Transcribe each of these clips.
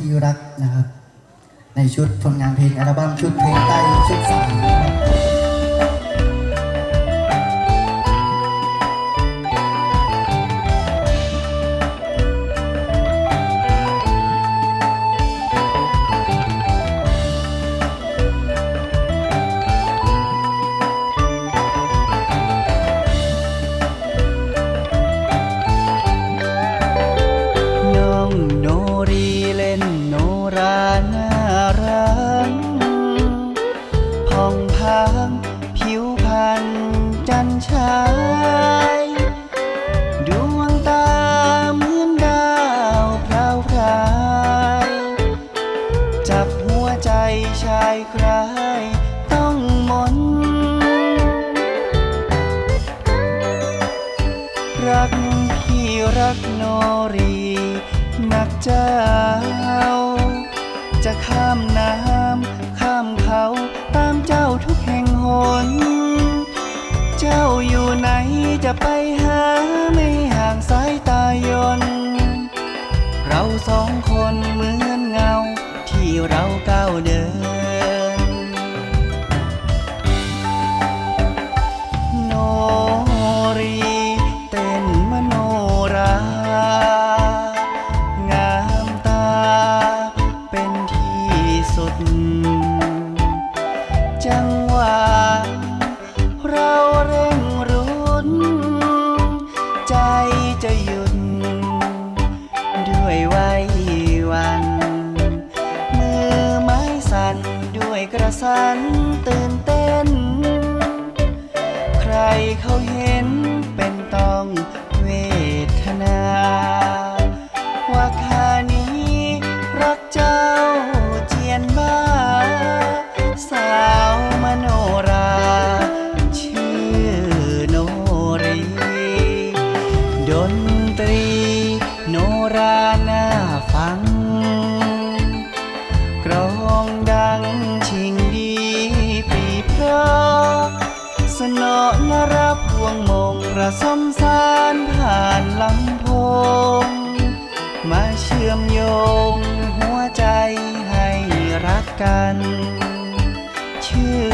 ที่รักนะครับ ในชุดผลงานเพลงอัลบั้มชุดเพลงใต้ชุดสามนะครับ รักโนรีนักเจ้า จะข้ามน้ำข้ามเขาตามเจ้าทุกแห่งหน เจ้าอยู่ไหนจะไปหาไม่ เขาเห็นเป็นต้องเวทนา ว่าข้านี้รักเจ้าเจียนบ้า สาวมโนรา ชื่อโนรี ดนตรีโนรา สมสารผ่านลำโพง มาเชื่อมโยงหัวใจให้รักกันเชื่อ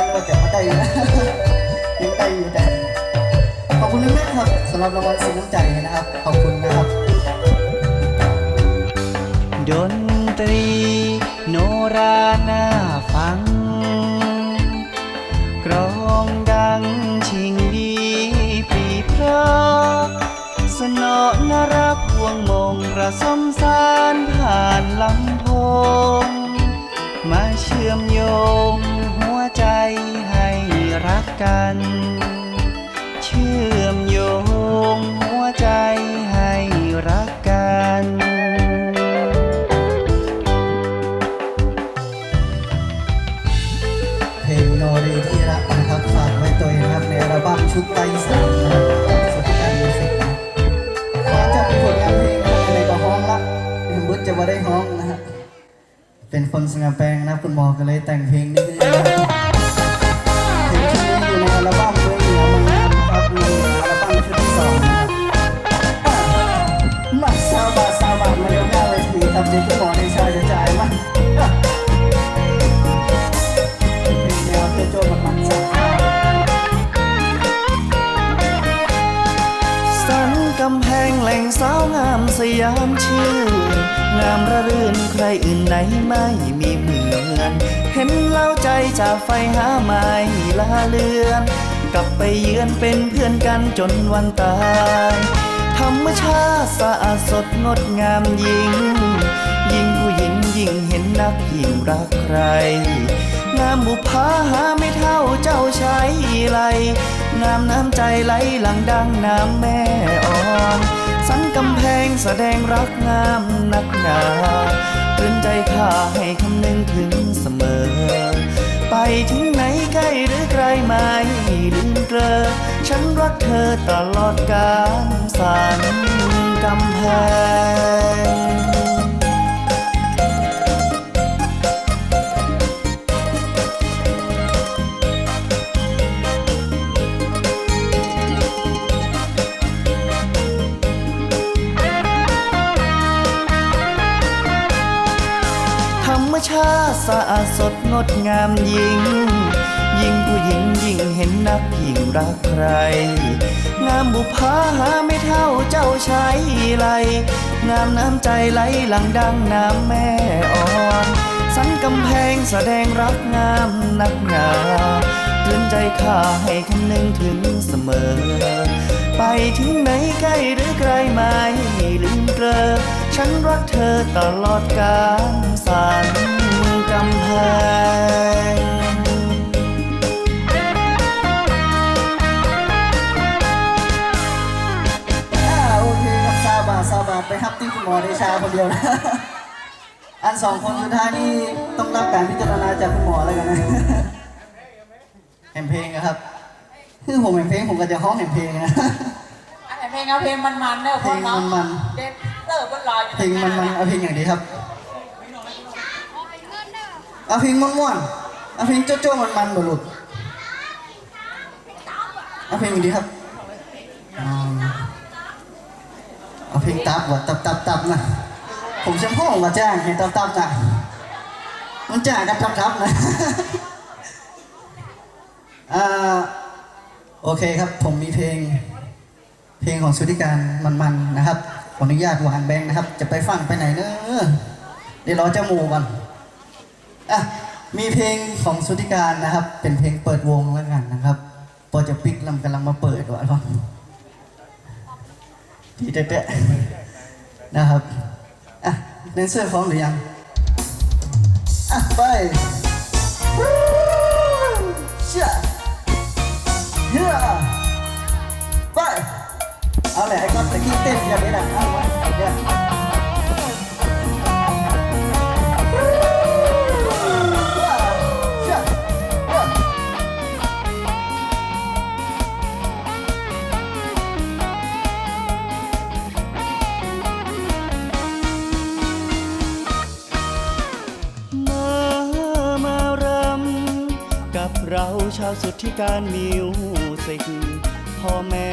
มาฉ่ำเพลงนั้นว่าจะมาได้ยังได้อยู่แต่ขอบคุณมากครับสำหรับรางวัลสีน้ำใจนะครับ ขอบคุณนะครับ ดนตรี โนราน่าฟัง กรองดังชิงดีปีเพราะสนอนรับพวงมงระสมสารผ่านลำโพงมาเชื่อมโยง กัน เชื่อมโยงหัวใจให้รักกันเพลงโนรีที่รักนะครับฝากไว้ตัวเองครับในอัลบั้มชุดไต้สามนะครับสุดการมิวสิกนะขอจะเป็นผลงานเพลงอะไรก็ฮ้องละถึงบุญจะมาได้ฮ้องนะฮะเป็นคนสงบแปลงนะคุณหมอก็เลยแต่งเพลงนี้ เดี๋ยวคุณหมอในชายจะจ่ายมาอะเพลงแนวโจ๊ะๆมันสักสันกำแพงแหล่งสาวงามสยามชื่องามระรื่นใครอื่นไหนไม่มีเหมือน เห็นเล่าใจจากไฟหาไม่ลาเลือน กลับไปเยือนเป็นเพื่อนกันจนวันตายธรรมชาติสะอาดสดงดงามยิ่ง นักยิ่งรักใคร งามบุพาหาไม่เท่าเจ้าชายไหลงามน้ำใจไหลหลังดังน้ำแม่อ่อน สันกำแพงแสดงรักงามนักหนาตือนใจข้าให้คำนึงถึงเสมอ ไปถึงไหนใกล้หรือไกลไม่ลืมเกลอฉันรักเธอตลอดกาลสันกำแพง สะอาดสดงดงามยิ่ง ยิ่งผู้หญิงยิ่งเห็นนักยิ่งรักใคร งามบุพาหาไม่เท่าเจ้าชายไหลงามน้ำใจไหลหลังดังน้ำแม่อ่อนสันกำแพงแสดงรักงามนักหนาเตือนใจข้าให้คำนึงถึงเสมอ ไปถึงไหนใกล้หรือไกลไม่ลืมเกลอฉันรักเธอตลอดกาลสานกำแพงอ่า โอเคครับซาบาซาบาไปฮับที่คุณหมอเดชาคนเดียวนะอันสองคนสุดท้ายนี่ต้องรับการพิจารณาจากคุณหมอแล้วกันนะแห่งเพลงนะครับ คือผมแห่งเพลงผมก็จะห้องแห่งเพลงนะ อันไหนเพลงเอาเพลงมันๆเนอะพ่อเนาะเพลงมันเด็ดเตอร์บนรออยู่เพลงมันมันๆเอาเพลงอย่างดีครับ เอาเพลงม่วนๆเอาเพลงโจ๊ะๆมันๆบ่หลุดเอาเพลงอย่างดีครับอืมเอาเพลงตับว่ะตับตับตับนะผมเชื่อพ่อมาจ้างให้ตับตับจ้ะมันจ้างกับตับตับนะอ่าโอเคครับผมมีเพลง เพลงของสุธิการมันๆนะครับขออนุญาตวางแบงค์นะครับ จะไปฟังไปไหนเนอะเดี๋ยวรอเจ้าหมูก่อน อะมีเพลงของสุธิการนะครับ เป็นเพลงเปิดวงแล้วกันนะครับพอจะปิกลำกำลังมาเปิดว่ะครับที่เตะๆนะครับอะเดนเซอร์พร้อมหรือยังอะไปเชื่อเฮ้ยไปเอาแหละไอ้ก้อนตะกี้เต้นอย่างนี้แหละเอาไว้เดี๋ยาวสุดทธิการมิวสิกพ่อแม่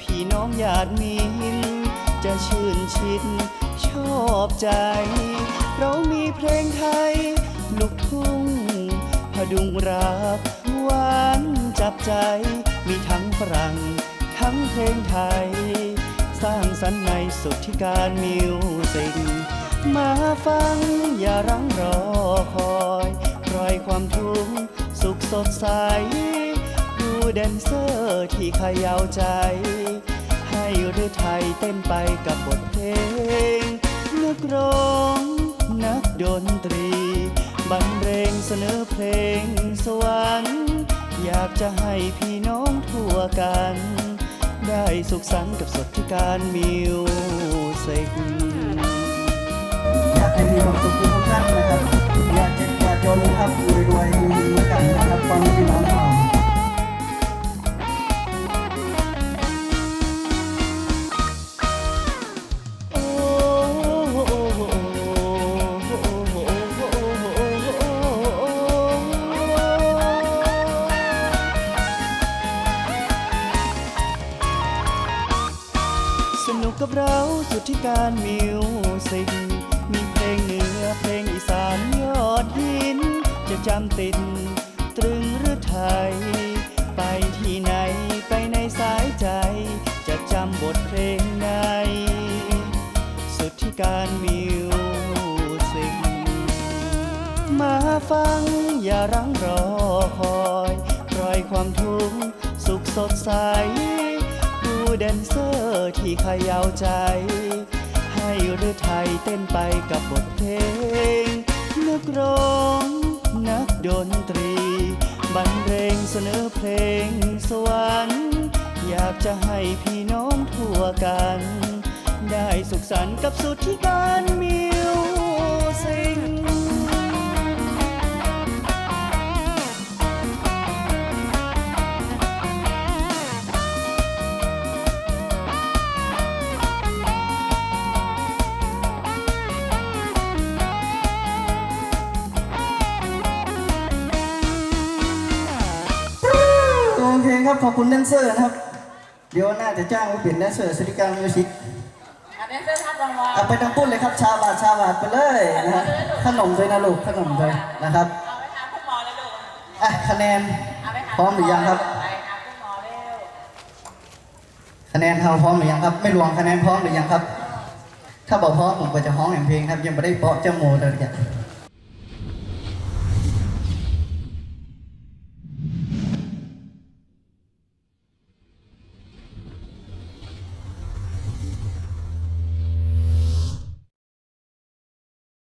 พี่น้องญาติมินจะชื่นชิดชอบใจ เรามีเพลงไทย ลูกทุ่งพดุงรักหวานจับใจ มีทั้งฝรั่งทั้งเพลงไทย สร้างสรรค์ในสุดทธิการมิวสิกมาฟังอย่ารังรอคอยปล่อยความทุกข์ สดใส ดูแดนเซอร์ที่ขยาวใจ ให้ฤทัยเต้นไปกับบทเพลงนักร้องนักดนตรี บรรเลงเสนอเพลงสวรรค์อยากจะให้พี่น้องทั่วกัน ได้สุขสันต์กับสดที่การมิวสิกอยากให้มีความสุขทุกท่านนะครับ อยากจะอยากจนครับรวยๆมีเหมือนกันนะครับตอนนี้พี่น้องเราสนุกกับเราสุดที่การมิ จำติด ตรึงหรือไทย ไปที่ไหนไปในสายใจ จะจำบทเพลงไหนสุดที่การมิวสิกมาฟังอย่ารังรอคอยปล่อยความทุกข์สุขสดใส ดูแดนเซอร์ที่ขยาวใจ ให้ฤทัยเต้นไปกับบทเพลงนักร้อง นักดนตรี บรรเลงเสนอเพลงสวรรค์อยากจะให้พี่น้องทั่วกัน ได้สุขสันต์กับสุดที่การมี ครับ ขอบคุณแดนเซอร์นะครับ เดี๋ยวน่าจะจ้างมาเปลี่ยนแดนเซอร์สติการมิวสิกอันนี้เสื้อทับรางวัลเอาไปทั้งปุ้นเลยครับ ชาบาทชาบาทไปเลยนะฮะขนมด้วยนะลูก ขนมด้วยนะครับ เอาไปหาคุณหมอเลยลูกอะคะแนน เอาไปหาพร้อมหรือยังครับ ไปหาคุณหมอเร็วคะแนนเราพร้อมหรือยังครับ ไม่รวมคะแนนพร้อมหรือยังครับ ถ้าบอกพร้อมผมก็จะฮ้องอย่างเพลงครับ ยังไม่ได้เปาะเจ้าโมเลยเนี่ย